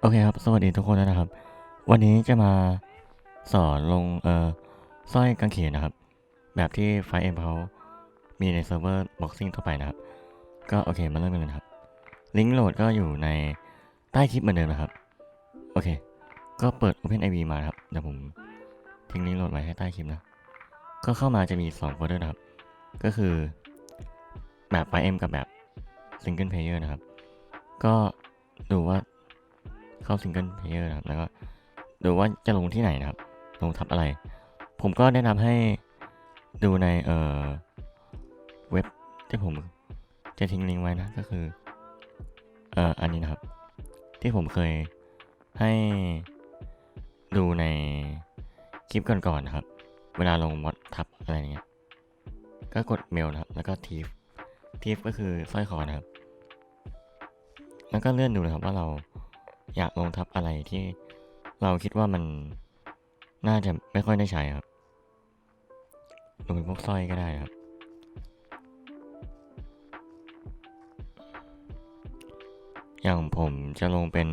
โอเคครับ สวัสดีทุกคนนะครับ วันนี้จะมาสอนลงเอ่อสร้อยกางเขนนะครับ แบบที่ไฟเอ็มเขามีในเซิร์ฟเวอร์บ็อกซิ่งทั่วไปนะครับ ก็โอเคมาเริ่มกันเลยครับ ลิงก์โหลดก็อยู่ในใต้คลิปเหมือนเดิมนะครับ โอเค ก็เปิด OpenIV มาครับ เดี๋ยวผมทิ้งลิงก์โหลดไว้ให้ใต้คลิปนะ ก็เข้ามาจะมี2โฟลเดอร์นะครับ ก็คือแบบไฟเอ็มกับแบบซิงเกิลเพลเยอร์นะครับ ก็ดูว่า เข้าซิงเกิลเพลเยอร์นะครับแล้วก็ดูว่าจะลงที่ไหนนะครับ ลงทับอะไร ผมก็แนะนำให้ดูในเอ่อเว็บที่ผมจะทิ้งลิงก์ไว้นะก็คือเอ่ออันนี้นะครับ ที่ผมเคยให้ดูในคลิปก่อนๆนะครับ เวลาลงมอดทับอะไรอย่างเงี้ยก็กดเมลนะครับแล้วก็ทีฟทีฟก็คือสร้อยคอนะครับแล้วก็เลื่อนดูนะครับว่าเรา อยากลงทับอะไรที่เราคิดว่ามันน่าจะไม่ค่อยได้ใช้ครับลงเป็นพวกสร้อยก็ได้ครับ อย่างผมจะลงเป็น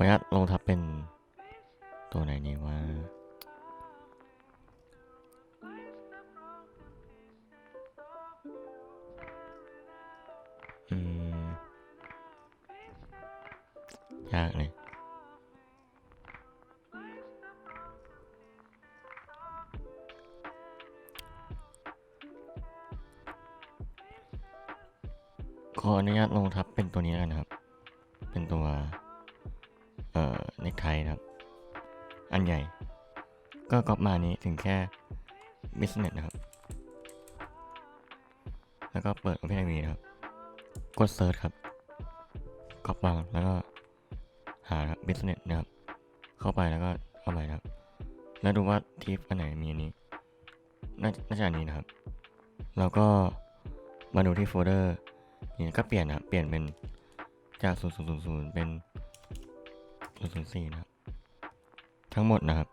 ออนุญาตลงทับเป็นตัวไหนนี่ว่าอืมยากเลยขออนุญาตลงทับเป็นตัวนี้กันนะครับ เป็นตัว อ่อเน็กไทนะครับ อันใหญ่ ก็ก๊อปมานี้ถึงแค่ business นะครับ แล้วก็เปิด OpenIV นะครับ กด search ครับก๊อปมาแล้วก็หาครับ business นะครับ เข้าไปแล้วก็เข้าไปนะครับ แล้วดูว่าทีฟอันไหนมีอันนี้น่าน่าจะอันนี้นะครับ แล้วก็มาดูที่โฟลเดอร์นี่ก็เปลี่ยนนะเปลี่ยนเป็นจาก 0000 เป็น 004นะครับ ทั้งหมดนะครับ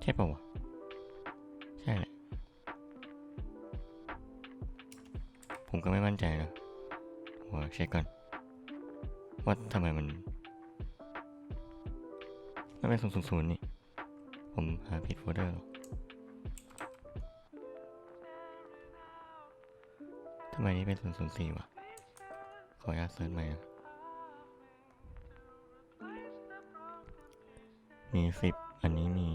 ใช่ปะวะใช่แหละผมก็ไม่มั่นใจนะหัวเช็คก่อนว่าทำไมมันไม่เป็น000นี่ ผมหาผิดโฟลเดอร์หรอ ไมนี่เป็น004วะ ขออนุญาตเซิร์ชใหม่มี10อันนี้มี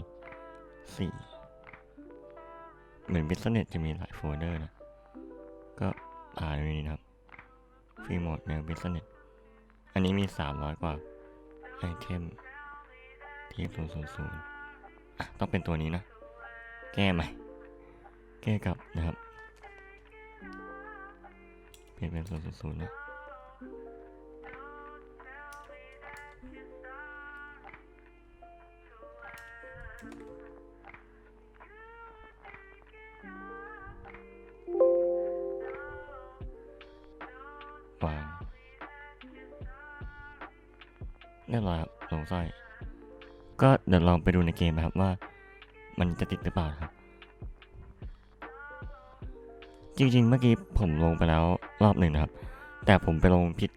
4เหมือนบิสเนสจะมีหลายโฟลเดอร์นะ ก็อ่านดูนี่นะครับ ฟรีโหมดแนวบิสเนสอันนี้มี300กว่า ไอเทมที000อะ ต้องเป็นตัวนี้นะ แก้ใหม่ แก้กลับนะครับ ลี่ยนเป็นศูนย์ศูนย์นะวางเรียบร้อยครับลงสร้อย ก็เดี๋ยวลองไปดูในเกมนะครับว่า มันจะติดหรือเปล่าครับ จริงๆ เมื่อกี้ผมลงไปแล้ว รอบหนึ่งนะครับ แต่ผมไปลงผิด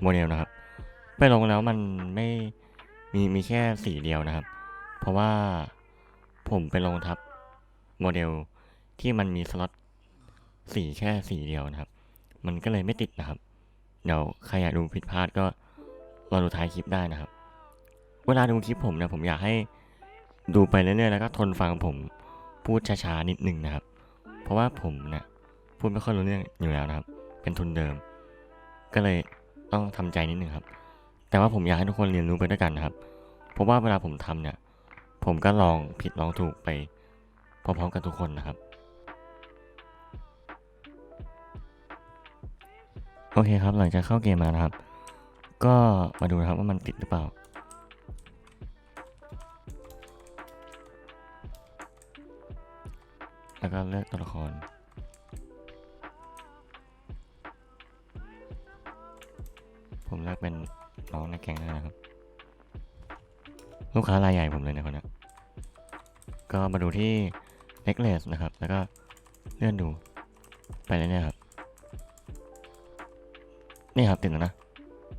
โมเดลนะครับ ไปลงแล้วมันไม่มีมีแค่สีเดียวนะครับ เพราะว่าผมไปลงทับโมเดลที่มันมีสล็อตสีแค่สีเดียวนะครับ มันก็เลยไม่ติดนะครับ เดี๋ยวใครอยากดูผิดพลาดก็รอดูท้ายคลิปได้นะครับ เวลาดูคลิปผมเนี่ยผมอยากให้ดูไปเรื่อยๆแล้วก็ทนฟังผมพูดช้าๆนิดนึงนะครับ เพราะว่าผมเนี่ยพูดไม่ค่อยรู้เรื่องอยู่แล้วนะครับ เป็นทุนเดิม ก็เลยต้องทำใจนิดนึงครับ แต่ว่าผมอยากให้ทุกคนเรียนรู้ไปด้วยกันนะครับ เพราะว่าเวลาผมทำเนี่ย ผมก็ลองผิดลองถูกไปพร้อมๆกับทุกคนนะครับ โอเคครับหลังจากเข้าเกมมานะครับ ก็มาดูนะครับว่ามันติดหรือเปล่าแล้วก็เลือกตัวละคร ผมเลือกเป็นน้องในแก๊งแล้วนะครับ ลูกค้ารายใหญ่ผมเลยนะคนเนี้ก็มาดูที่ necklace นะครับ แล้วก็เลื่อนดูไปเลยเนี่ยครับ นี่ครับติดแล้วนะ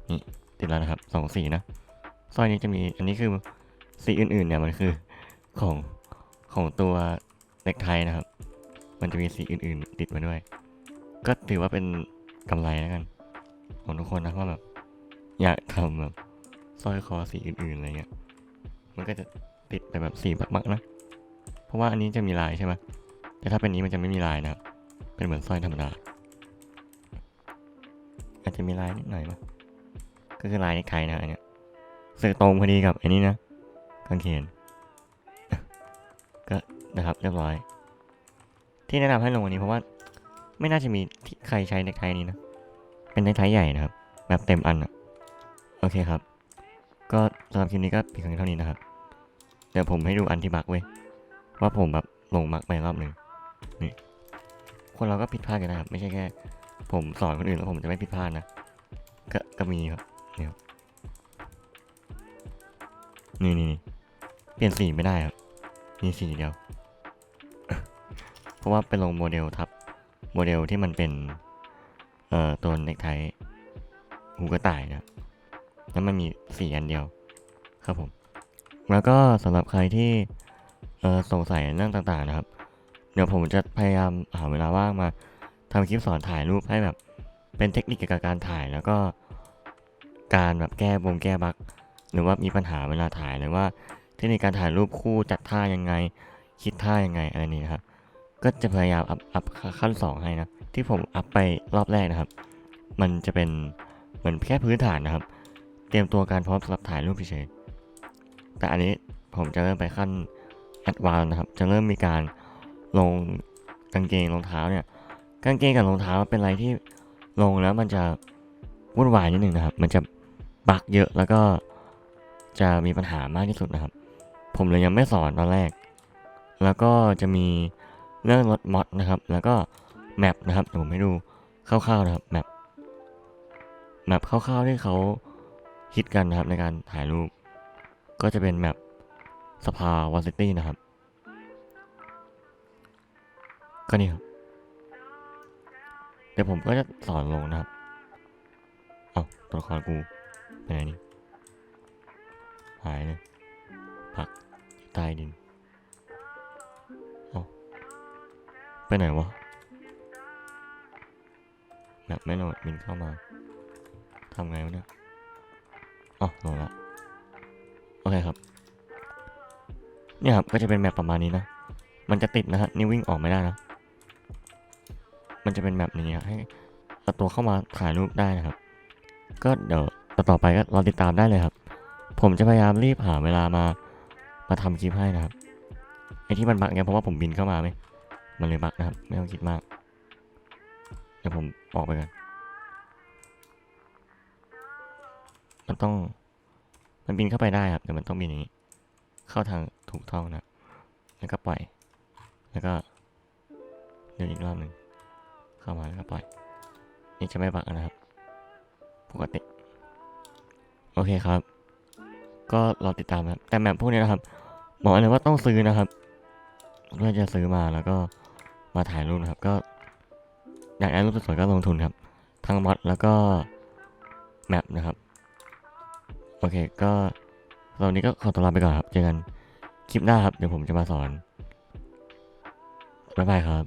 นี่ติดแล้วนะครับสองสีนะสร้อยนี้จะมีอันนี้คือสีอื่นๆเนี่ยมันคือของของตัวเน็กไทนะครับ มันจะมีสีอื่นๆติดมาด้วย ก็ถือว่าเป็นกำไรแล้วกันของทุกคนนะว่าแบบ อยากทำแบบสร้อยคอสีอื่นๆอะไรเงี้ย มันก็จะติดไปแบบสีบักๆนะ เพราะว่าอันนี้จะมีลายใช่ไหมแต่ถ้าเป็นนี้มันจะไม่มีลายนะ เป็นเหมือนสร้อยธรรมดา อาจจะมีลายนิดหน่อยมั้งก็คือลายในไทนะอันเนี้ยสื่อตรงพอดีกับอันนี้นะกางเขน ก็นะครับเรียบร้อย ที่แนะนำให้ลงวันนี้เพราะว่าไม่น่าจะมีใครใช้ในไทยนี้นะ เป็นในไทยใหญ่นะครับ แบบเต็มอันอะ เคครับ ก็สำหรับคลิปนี้ก็เพียงเท่านี้นะครับเดี๋ยวผมให้ดูอันที่บักเว้ยว่าผมแบบลงมักไปรอบหนึ่งนี่คนเราก็ผิดพลาดกันนะครับไม่ใช่แค่ ผมสอนคนอื่นแล้วผมจะไม่ผิดพลาดนะก็ก็มีครับเนี่ยครับนี่นี่เปลี่ยนสีไม่ได้ครับมีสีเดียว เพราะว่าเป็นลงโมเดลทับ โมเดลที่มันเป็น เอ่อตัวเน็กไทหูกระต่ายนะ แล้วมันมีสีอันเดียวครับผม แล้วก็สำหรับใครที่สงสัยเรื่องต่างๆนะครับ เดี๋ยวผมจะพยายามหาเวลาว่างมาทำคลิปสอนถ่ายรูปให้แบบ เป็นเทคนิคเกี่ยวกับการถ่ายแล้วก็ การแบบแก้บงแก้บั๊กหรือว่ามีปัญหาเวลาถ่ายหรือว่าเทคนิคการถ่ายรูปคู่จัดท่ายังไง คิดท่ายังไงอะไรนี้นะครับ ก็จะพยายามอัพอัพขั้นสองให้นะที่ผมอัพไปรอบแรกนะครับ มันจะเป็นเหมือนแค่พื้นฐานนะครับ เตรียมตัวการพร้อมสำหรับถ่ายรูปเฉยแต่อันนี้ผมจะเริ่มไปขั้นแอดวานนะครับ จะเริ่มมีการลงกางเกงรองเท้าเนี่ย กางเกงกับรองเท้าเป็นอะไรที่ลงแล้วมันจะวุ่นวายนิดหนึ่งนะครับ มันจะบักเยอะแล้วก็จะมีปัญหามากที่สุดนะครับ ผมเลยยังไม่สอนตอนแรก แล้วก็จะมีเรื่องรถมอดนะครับ แล้วก็แมปนะครับผมให้ดูคร่าวๆนะครับแมปแมปคร่าวๆที่เขา คิดกันนะครับในการถ่ายรูป ก็จะเป็นแมปสภาวอซิตี้นะครับ ก็นี่ครับ เดี๋ยวผมก็จะสอนลงนะครับ เอาตัวละครกูไปไหนนี่หายเลยผักอยู่ใต้ดินเอาไปไหนวะแบบไม่โหลดบินเข้ามาทำไงวะเนี่ย อ๋อหลดละโอเคครับ เนี่ยครับก็จะเป็นแมปประมาณนี้นะ มันจะติดนะฮะนี่วิ่งออกไม่ได้นะ มันจะเป็นแบบนี้ครับให้ตัวเข้ามาถ่ายรูปได้นะครับ ก็เดี๋ยวต่อต่อไปก็รอติดตามได้เลยครับ ผมจะพยายามรีบหาเวลามามาทำคลิปให้นะครับไอที่มันบักเนี่ยเพราะว่าผมบินเข้ามาไหมมันเลยบักนะครับ ไม่ต้องคิดมาก เดี๋ยวผมออกไปกัน มันต้อง มันบินเข้าไปได้ครับแต่มันต้องบินอย่างนี้ เข้าทางถูกท่องนะ แล้วก็ปล่อย แล้วก็เดินอีกรอบหนึ่งเข้ามาแล้วก็ปล่อย นี่จะไม่บักนะครับ ปกติ โอเคครับ ก็รอติดตามนะแต่แมปพวกนี้นะครับบอกเลยว่าต้องซื้อนะครับเพื่อจะซื้อมาแล้วก็มาถ่ายรูปนะครับ ก็อยากได้รูปสวยๆก็ลงทุนครับ ทั้งมอดแล้วก็แมปนะครับ โอเค ก็ตอนนี้ก็ขอตัวลาไปก่อนครับ เจอกันคลิปหน้าครับ เดี๋ยวผมจะมาสอน บ๊ายบายครับ